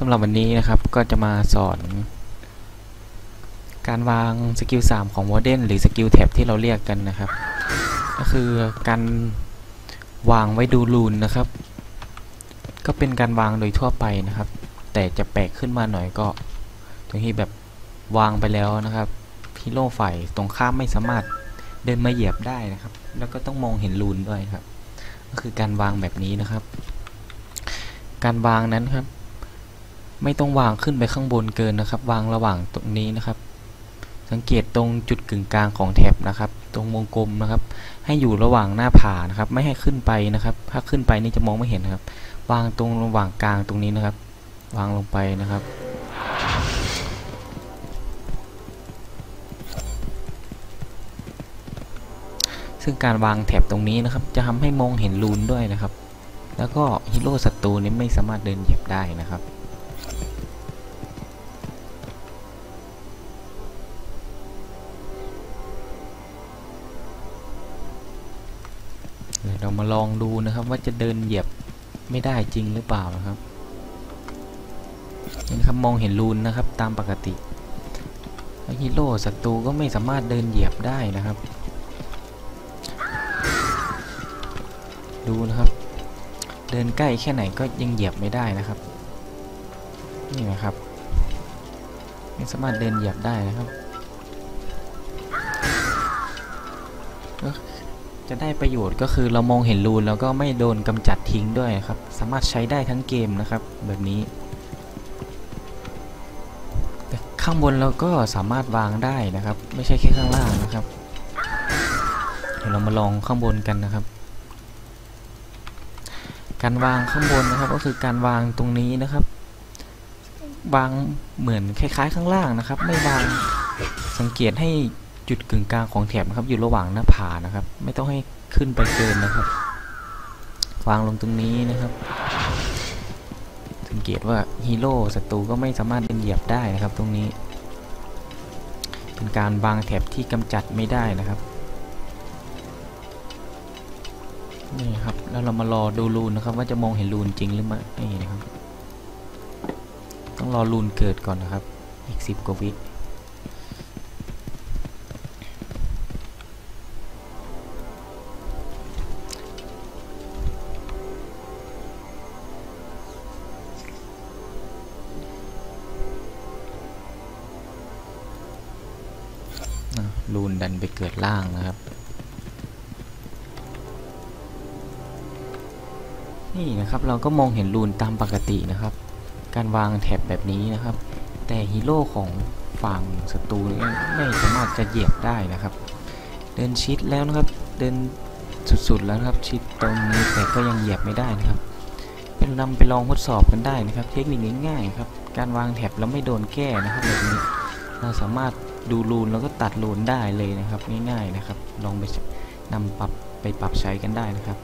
สำหรับวันนี้นะครับก็จะมาสอน การวางสกิล3ของ Warden หรือสกิลแท็บที่เราเรียกกันนะครับ ก็คือการวางไว้ดูรูนนะครับ ก็เป็นการวางโดยทั่วไปนะครับ แต่จะแปลกขึ้นมาหน่อยก็ตรงที่แบบวางไปแล้วนะครับฮีโร่ฝ่ายตรงข้ามไม่สามารถเดินมาเหยียบได้นะครับ แล้วก็ต้องมองเห็นรูนด้วยครับ ก็คือการวางแบบนี้นะครับ การวางนั้นครับ ไม่ต้องวางขึ้นไปข้างบนเกินนะครับ วางระหว่างตรงนี้นะครับ สังเกตตรงจุดกึ่งกลางของแท็บนะครับ ตรงวงกลมนะครับ ให้อยู่ระหว่างหน้าผานะครับ ไม่ให้ขึ้นไปนะครับ ถ้าขึ้นไปนี่จะมองไม่เห็นนะครับ วางตรงระหว่างกลางตรงนี้นะครับ วางลงไปนะครับซึ่งการวางแถบตรงนี้นะครับ จะทำให้มองเห็นรูนด้วยนะครับ แล้วก็ฮีโร่ศัตรูนี้ไม่สามารถเดินเหยียบได้นะครับ เรามาลองดูนะครับว่าจะเดินเหยียบไม่ได้จริงหรือเปล่านะครับนี่นะครับมองเห็นรูนนะครับตามปกติฮีโร่ศัตรูก็ไม่สามารถเดินเหยียบได้นะครับ ดูนะครับ เดินใกล้แค่ไหนก็ยังเหยียบไม่ได้นะครับนี่นะครับไม่สามารถเดินเหยียบได้นะครับ จะได้ประโยชน์ก็คือเรามองเห็นรูนแล้วก็ไม่โดนกำจัดทิ้งด้วยครับ สามารถใช้ได้ทั้งเกมนะครับ แบบนี้แต่ข้างบนเราก็สามารถวางได้นะครับ ไม่ใช่แค่ข้างล่างนะครับ เดี๋ยวเรามาลองข้างบนกันนะครับ การวางข้างบนนะครับ ก็คือการวางตรงนี้นะครับ วางเหมือนคล้าย ๆ ข้างล่างนะครับ ไม่วางสังเกตให้ จุดกึ่งกลางของแถบนะครับ อยู่ระหว่างหน้าผานะครับ ไม่ต้องให้ขึ้นไปเกินนะครับ วางลงตรงนี้นะครับ สังเกตว่าฮีโร่ศัตรูก็ไม่สามารถเดินเหยียบได้นะครับ ตรงนี้ เป็นการวางแถบที่กำจัดไม่ได้นะครับนี่ครับ แล้วเรามารอดูรูนนะครับ ว่าจะมองเห็นรูนจริงหรือไม่นี่นะครับ ต้องรอรูนเกิดก่อนนะครับ อีกสิบกว่าวิ อะรูนดันไปเกิดล่างนะครับ นี่นะครับเราก็มองเห็นรูนตามปกตินะครับ การวางแถบแบบนี้นะครับ แต่ฮีโร่ของฝั่งศัตรูไม่สามารถจะเหยียบได้นะครับ เดินชิดแล้วนะครับเดินสุดๆแล้วครับชิดตรงนี้แต่ก็ยังเหยียบไม่ได้นะครับ เป็นนำไปลองทดสอบกันได้นะครับ เทคนิคง่ายๆครับ การวางแถบแล้วไม่โดนแก้นะครับแบบนี้เราสามารถ ดูรูนแล้วก็ตัดรูนได้เลยนะครับ ง่ายๆนะครับ ลองไปนำปรับไปปรับใช้กันได้นะครับ